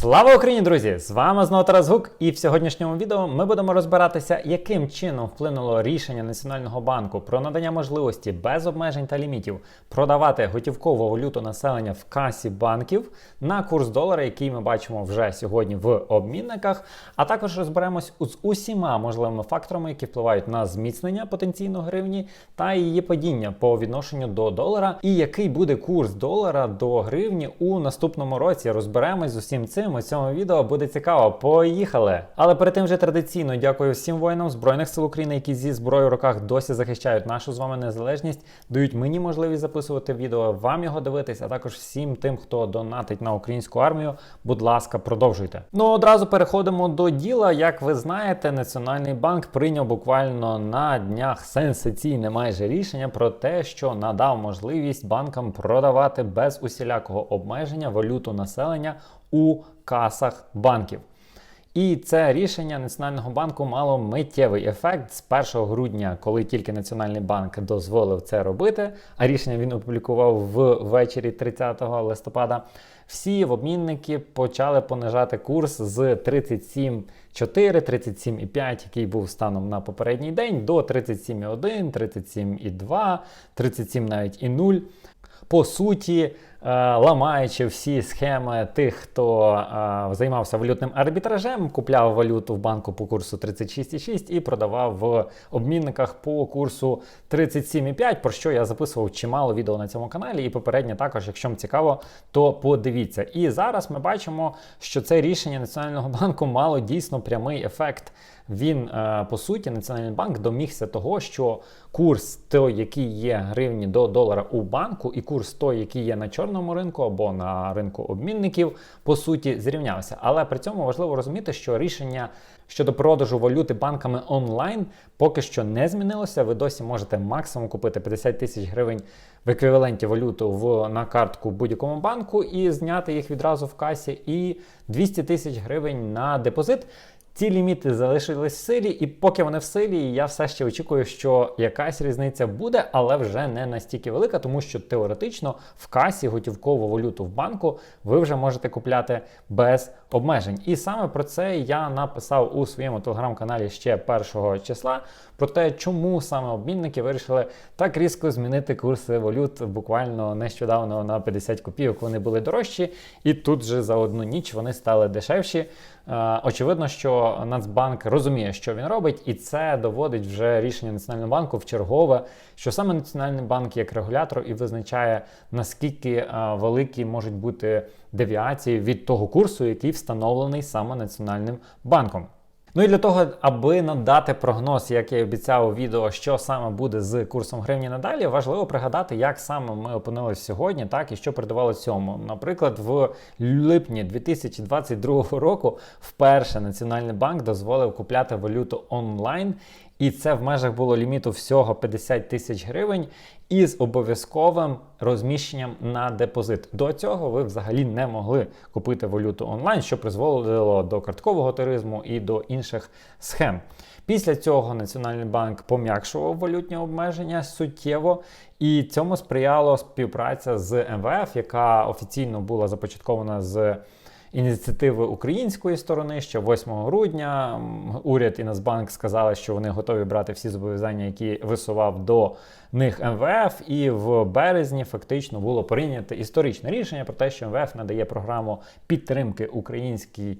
Слава Україні, друзі! З вами знову Тарас Гук, і в сьогоднішньому відео ми будемо розбиратися, яким чином вплинуло рішення Національного банку про надання можливості без обмежень та лімітів продавати готівкову валюту населення в касі банків на курс долара, який ми бачимо вже сьогодні в обмінниках. А також розберемось з усіма можливими факторами, які впливають на зміцнення потенційно гривні та її падіння по відношенню до долара, і який буде курс долара до гривні у наступному році. Розберемось з усім цим у цьому відео буде цікаво. Поїхали! Але перед тим вже традиційно дякую всім воїнам збройних сил України, які зі зброєю в руках досі захищають нашу з вами незалежність, дають мені можливість записувати відео, вам його дивитись, а також всім тим, хто донатить на українську армію. Будь ласка, продовжуйте. Ну одразу переходимо до діла. Як ви знаєте, Національний банк прийняв буквально на днях сенсаційне майже рішення про те, що надав можливість банкам продавати без усілякого обмеження валюту населення у касах банків. І це рішення Національного банку мало миттєвий ефект з 1 грудня, коли тільки Національний банк дозволив це робити. А рішення він опублікував ввечері 30 листопада. Всі в обмінники почали понижати курс з 37,4, 37,5, який був станом на попередній день, до 37,1, 37,2, 37 навіть і 0. По суті, ламаючи всі схеми тих, хто е, займався валютним арбітражем, купляв валюту в банку по курсу 36,6 і продавав в обмінниках по курсу 37,5, про що я записував чимало відео на цьому каналі. І попередньо також, якщо вам цікаво, то подивіться. І зараз ми бачимо, що це рішення Національного банку мало дійсно прямий ефект. Він, е, по суті, Національний банк домігся того, що курс той, який є гривні до долара у банку, і курс той, який є на чорному ринку або на ринку обмінників, по суті, зрівнявся. Але при цьому важливо розуміти, що рішення щодо продажу валюти банками онлайн поки що не змінилося. Ви досі можете максимум купити 50 тисяч гривень в еквіваленті валюту в на картку будь-якому банку і зняти їх відразу в касі, і 200 тисяч гривень на депозит. Ці ліміти залишились в силі, і поки вони в силі, я все ще очікую, що якась різниця буде, але вже не настільки велика, тому що теоретично в касі готівкову валюту в банку ви вже можете купляти без обмежень. І саме про це я написав у своєму телеграм-каналі ще першого числа. Про те, чому саме обмінники вирішили так різко змінити курси валют буквально нещодавно на 50 копійок. Вони були дорожчі, і тут же за одну ніч вони стали дешевші. Е, очевидно, що Нацбанк розуміє, що він робить, і це доводить вже рішення Національного банку в чергове, що саме Національний банк як регулятор і визначає наскільки е, великі можуть бути девіації від того курсу, який встановлений саме Національним банком. Ну і для того, аби надати прогноз, як я і обіцяв у відео, що саме буде з курсом гривні надалі, важливо пригадати, як саме ми опинилися сьогодні, так і що передавало цьому. Наприклад, в липні 2022 року вперше Національний банк дозволив купляти валюту онлайн. І це в межах було ліміту всього 50 тисяч гривень із обов'язковим розміщенням на депозит. До цього ви взагалі не могли купити валюту онлайн, що призводило до карткового туризму і до інших схем. Після цього Національний банк пом'якшував валютні обмеження суттєво, і цьому сприяло співпраця з МВФ, яка офіційно була започаткована з ініціативи української сторони, що 8 грудня уряд і Нацбанк сказали, що вони готові брати всі зобов'язання, які висував до них МВФ. І в березні фактично було прийнято історичне рішення про те, що МВФ надає програму підтримки українській.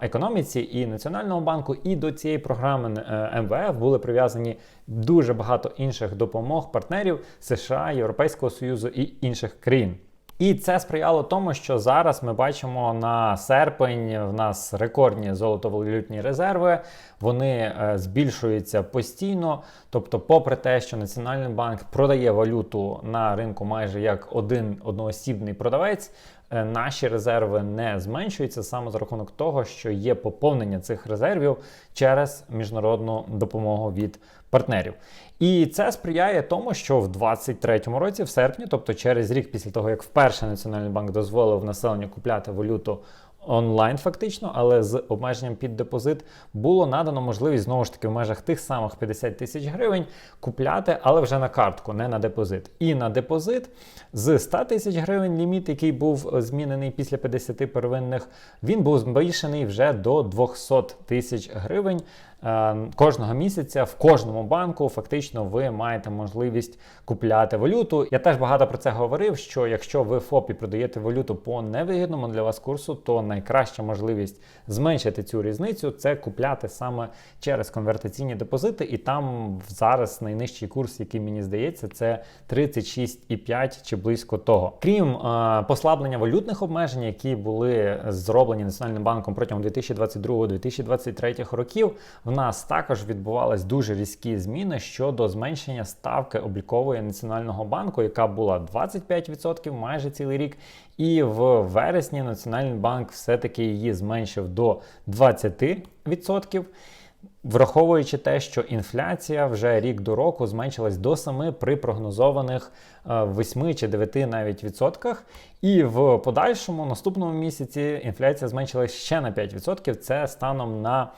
Економіці і Національного банку, і до цієї програми е, МВФ були прив'язані дуже багато інших допомог партнерів США, Європейського Союзу і інших країн. І це сприяло тому, що зараз ми бачимо на серпень в нас рекордні золотовалютні резерви, вони е, збільшуються постійно. Тобто, попри те, що Національний банк продає валюту на ринку майже як один одноосібний продавець. Е, наші резерви не зменшуються саме за рахунок того, що є поповнення цих резервів через міжнародну допомогу від партнерів. І це сприяє тому, що в 2023 році, в серпні, тобто через рік після того, як вперше Національний банк дозволив населенню купляти валюту онлайн, фактично, але з обмеженням під депозит було надано можливість знову ж таки в межах тих самих 50 тисяч гривень купляти, але вже на картку, не на депозит. І на депозит з 100 тисяч гривень ліміт, який був змінений після 50 первинних, він був збільшений вже до 200 тисяч гривень. Е, кожного місяця в кожному банку фактично ви маєте можливість купляти валюту. Я теж багато про це говорив. Що якщо ви ФОПі продаєте валюту по невигідному для вас курсу, то найкраща можливість зменшити цю різницю це купляти саме через конвертаційні депозити, і там зараз найнижчий курс, який мені здається, це 36,5 чи близько того. Крім е, послаблення валютних обмежень, які були зроблені Національним банком протягом 2022-2023 років в нас також відбувались дуже різкі зміни щодо зменшення ставки облікової національного банку, яка була 25% майже цілий рік. І в вересні Національний банк все-таки її зменшив до 20%. Враховуючи те, що інфляція вже рік до року зменшилась до 7 при прогнозованих 8 е, чи 9 навіть відсотках, і в подальшому наступному місяці інфляція зменшилась ще на 5%. Це станом на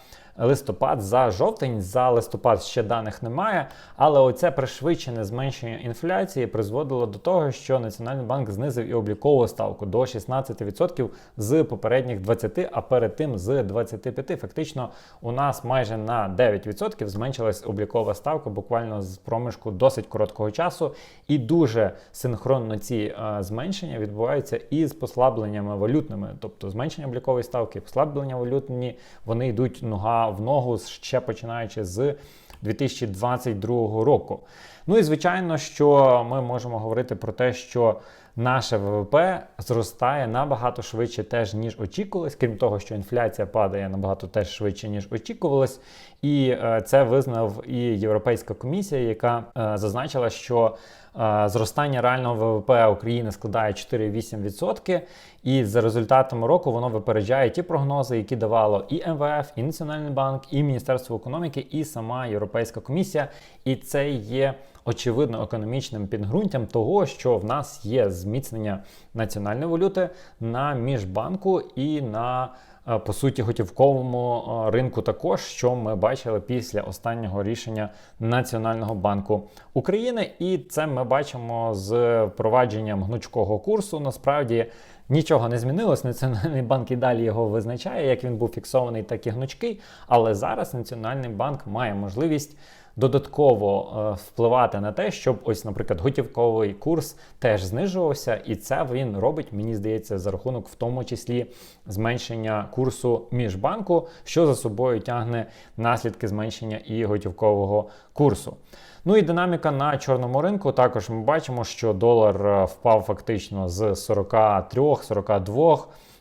листопад за жовтень. За листопад ще даних немає, але оце пришвидшене зменшення інфляції призводило до того, що Національний банк знизив і облікову ставку до 16% з попередніх 20%, а перед тим з 25%. Фактично, у нас майже на 9% зменшилась облікова ставка буквально з проміжку досить короткого часу, і дуже синхронно ці е, зменшення відбуваються із послабленнями валютними, тобто зменшення облікової ставки, послаблення валютні, вони йдуть нога в ногу ще починаючи з 2022 року. Ну і звичайно, що ми можемо говорити про те, що наше ВВП зростає набагато швидше, теж ніж очікувалось, крім того, що інфляція падає набагато теж швидше, ніж очікувалось. І е, це визнав і Європейська комісія, яка е, зазначила, що е, зростання реального ВВП України складає 4,8%. І за результатами року воно випереджає ті прогнози, які давало і МВФ, і Національний банк, і Міністерство економіки, і сама Європейська комісія. І це є очевидно економічним підґрунтям того, що в нас є зміцнення національної валюти на міжбанку і на Е, по суті готівковому е, ринку, також що ми бачили після останнього рішення Національного банку України, і це ми бачимо з впровадженням гнучкого курсу. Насправді нічого не змінилось. Національний банк і далі його визначає, як він був фіксований, так і гнучкий. Але зараз Національний банк має можливість додатково е, впливати на те, щоб ось, наприклад, готівковий курс теж знижувався, і це він робить, мені здається, за рахунок в тому числі зменшення курсу міжбанку, що за собою тягне наслідки зменшення і готівкового курсу. Ну і динаміка на чорному ринку. Також ми бачимо, що долар е, впав фактично з 43-42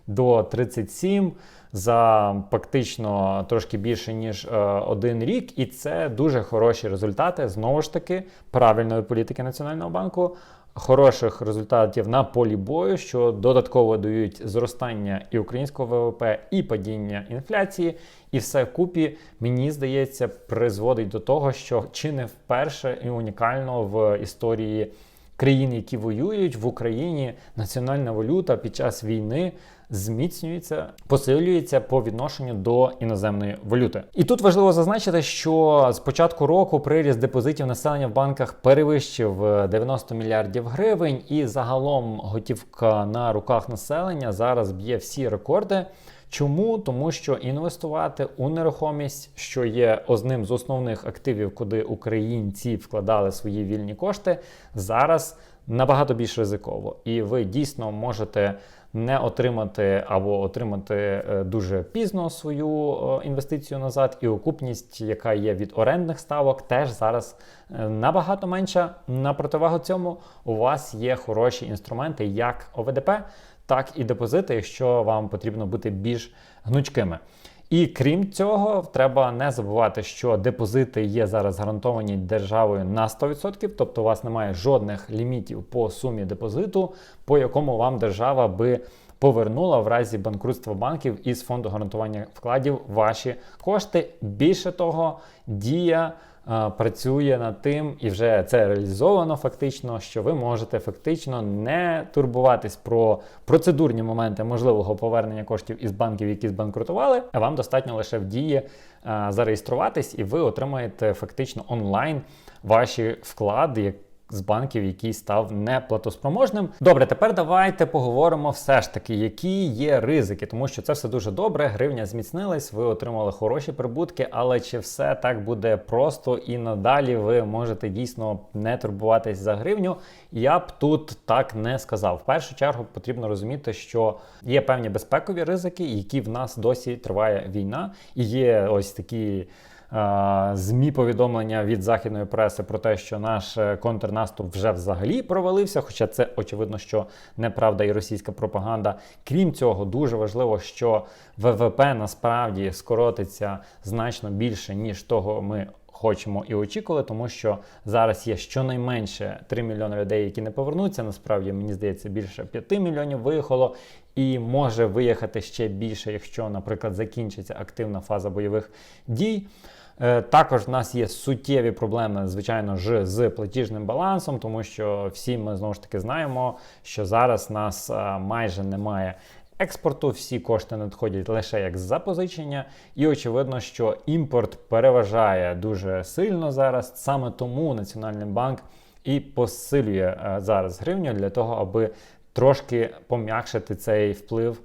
до 37 за фактично трошки більше ніж е, один рік, і це дуже хороші результати. Знову ж таки правильної політики Національного банку. Хороших результатів на полі бою, що додатково дають зростання і українського ВВП, і падіння інфляції, і все купі, мені здається, призводить до того, що чи не вперше і унікально в історії країн, які воюють в Україні, національна валюта під час війни зміцнюється, посилюється по відношенню до іноземної валюти. І тут важливо зазначити, що з початку року приріст депозитів населення в банках перевищив 90 мільярдів гривень, і загалом готівка на руках населення зараз б'є всі рекорди. Чому? Тому що інвестувати у нерухомість, що є одним з основних активів, куди українці вкладали свої вільні кошти, зараз набагато більш ризиково, і ви дійсно можете не отримати або отримати е, дуже пізно свою е, інвестицію назад, і окупність, яка є від орендних ставок, теж зараз е, набагато менша. На противагу цьому у вас є хороші інструменти, як ОВДП, так і депозити, якщо вам потрібно бути більш гнучкими. І крім цього, треба не забувати, що депозити є зараз гарантовані державою на 100%, тобто у вас немає жодних лімітів по сумі депозиту, по якому вам держава би повернула в разі банкрутства банків із фонду гарантування вкладів ваші кошти. Більше того, дія працює над тим, і вже це реалізовано фактично, що ви можете фактично не турбуватись про процедурні моменти можливого повернення коштів із банків, які збанкрутували, а вам достатньо лише в дії зареєструватись, і ви отримаєте фактично онлайн ваші вклади. З банків, який став неплатоспроможним. Добре, тепер давайте поговоримо все ж таки, які є ризики, тому що це все дуже добре. Гривня зміцнилась, ви отримали хороші прибутки, але чи все так буде просто і надалі ви можете дійсно не турбуватись за гривню? Я б тут так не сказав. В першу чергу потрібно розуміти, що є певні безпекові ризики, які в нас досі триває війна, і є ось такі. ЗМІ повідомлення від західної преси про те, що наш е, контрнаступ вже взагалі провалився. Хоча це очевидно, що неправда і російська пропаганда. Крім цього, дуже важливо, що ВВП насправді скоротиться значно більше ніж того ми. Хочемо і очікували, тому що зараз є щонайменше 3 мільйони людей, які не повернуться. Насправді мені здається, більше 5 мільйонів виїхало, і може виїхати ще більше, якщо, наприклад, закінчиться активна фаза бойових дій. Е, також в нас є суттєві проблеми, звичайно ж, з платіжним балансом, тому що всі ми знову ж таки знаємо, що зараз нас е, майже немає. Експорту всі кошти надходять лише як запозичення, і очевидно, що імпорт переважає дуже сильно зараз. Саме тому Національний банк і посилює е, зараз гривню для того, аби трошки пом'якшити цей вплив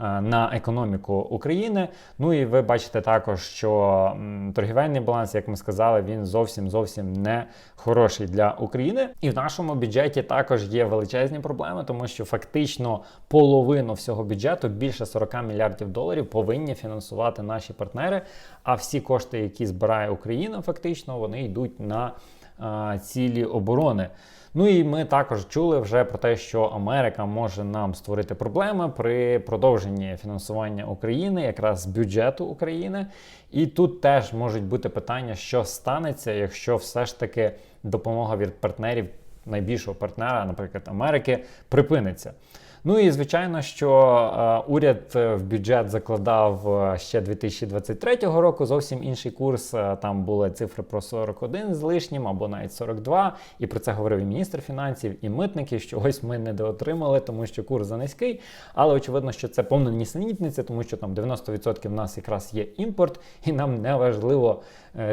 на економіку України. Ну і ви бачите також, що торгівельний баланс, як ми сказали, він зовсім зовсім не хороший для України. І в нашому бюджеті також є величезні проблеми, тому що фактично половину всього бюджету, більше 40 мільярдів доларів, повинні фінансувати наші партнери. А всі кошти, які збирає Україна, фактично вони йдуть на а, цілі оборони. Ну і ми також чули вже про те, що Америка може нам створити проблеми при продовженні фінансування України, якраз бюджету України. І тут теж можуть бути питання, що станеться, якщо все ж таки допомога від партнерів найбільшого партнера, наприклад, Америки, припиниться. Ну і звичайно, що е, уряд е, в бюджет закладав е, ще 2023 року зовсім інший курс. Там були цифри про 41 з лишнім або навіть 42. І про це говорив і міністр фінансів, і митники, що ось ми недоотримали, тому що курс за низький. Але очевидно, що це повна нісенітниця, тому що там 90% в нас якраз є імпорт, і нам не важливо,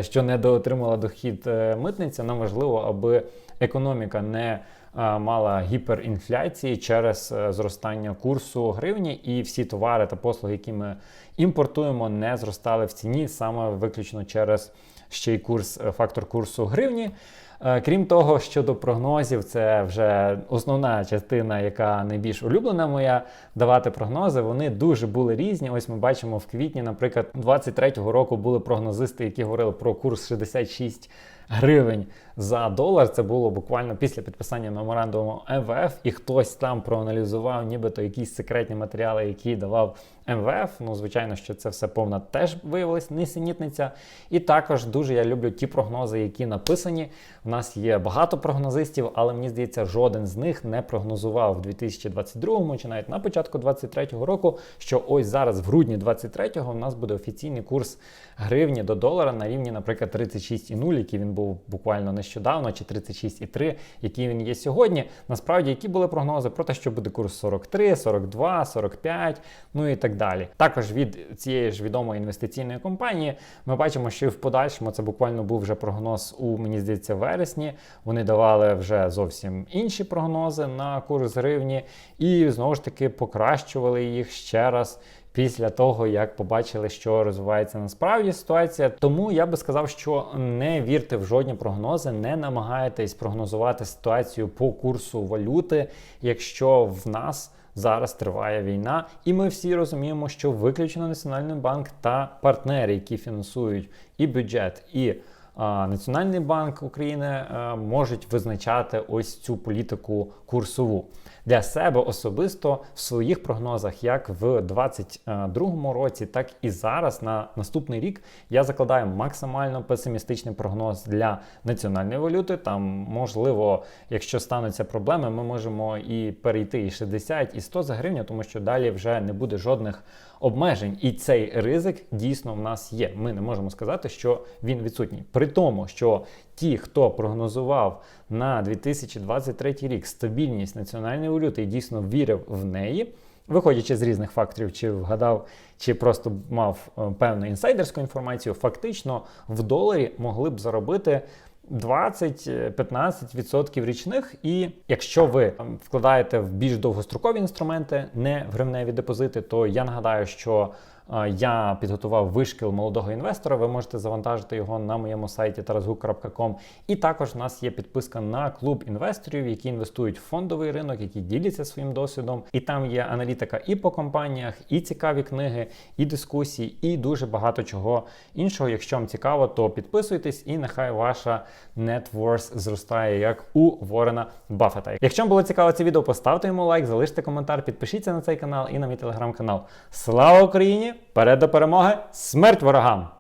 що недоотримала дохід митниця. Нам важливо, аби економіка не мала гіперінфляції через е, зростання курсу гривні, і всі товари та послуги, які ми імпортуємо, не зростали в ціні саме виключно через ще й курс, е, фактор курсу гривні. Е, крім того, щодо прогнозів, це вже основна частина, яка найбільш улюблена моя давати прогнози. Вони дуже були різні. Ось ми бачимо в квітні, наприклад, 23-го року були прогнозисти, які говорили про курс 66 гривень за долар. Це було буквально після підписання меморандуму МВФ, і хтось там проаналізував, нібито якісь секретні матеріали, які давав МВФ. Ну, звичайно, що це все повна теж виявилась несенітниця. І також дуже я люблю ті прогнози, які написані. У нас є багато прогнозистів, але мені здається, жоден з них не прогнозував в 2022 чи навіть на початку 2023 року, що ось зараз, в грудні 2023 у нас буде офіційний курс гривні до долара на рівні, наприклад, 36,0, який він був буквально нещодавно, чи 36,3, який він є сьогодні. Насправді, які були прогнози про те, що буде курс 43, 42, 45, ну і так далі. Також від цієї ж відомої інвестиційної компанії ми бачимо, що і в подальшому це буквально був вже прогноз у мені здається вересні. Вони давали вже зовсім інші прогнози на курс гривні, і знову ж таки покращували їх ще раз після того, як побачили, що розвивається насправді ситуація. Тому я би сказав, що не вірте в жодні прогнози, не намагайтесь прогнозувати ситуацію по курсу валюти, якщо в нас. Зараз триває війна, і ми всі розуміємо, що виключно Національний банк та партнери, які фінансують і бюджет, і Національний банк України можуть визначати ось цю політику курсову для себе особисто в своїх прогнозах, як в 2022 році, так і зараз на наступний рік я закладаю максимально песимістичний прогноз для національної валюти. Там можливо, якщо стануться проблеми, ми можемо і перейти і 60, і 100 за гривню, тому що далі вже не буде жодних обмежень. І цей ризик дійсно в нас є. Ми не можемо сказати, що він відсутній. При тому, що ті, хто прогнозував на 2023 рік стабільність національної валюти і дійсно вірив в неї, виходячи з різних факторів, чи вгадав, чи просто мав е, певну інсайдерську інформацію, фактично в доларі могли б заробити 20-15% річних. І якщо ви ем, вкладаєте в більш довгострокові інструменти, не в гривневі депозити, то я нагадаю, що я підготував вишкіл молодого інвестора. Ви можете завантажити його на моєму сайті tarasguk.com. І також в нас є підписка на клуб інвесторів, які інвестують в фондовий ринок, які діляться своїм досвідом. І там є аналітика і по компаніях, і цікаві книги, і дискусії, і дуже багато чого іншого. Якщо вам цікаво, то підписуйтесь, і нехай ваша worth зростає як у Ворена Баффета. Якщо вам було цікаво це відео, поставте йому лайк, залиште коментар, підпишіться на цей канал і на мій телеграм-канал. Слава Україні! Перед до перемоги! Смерть ворогам!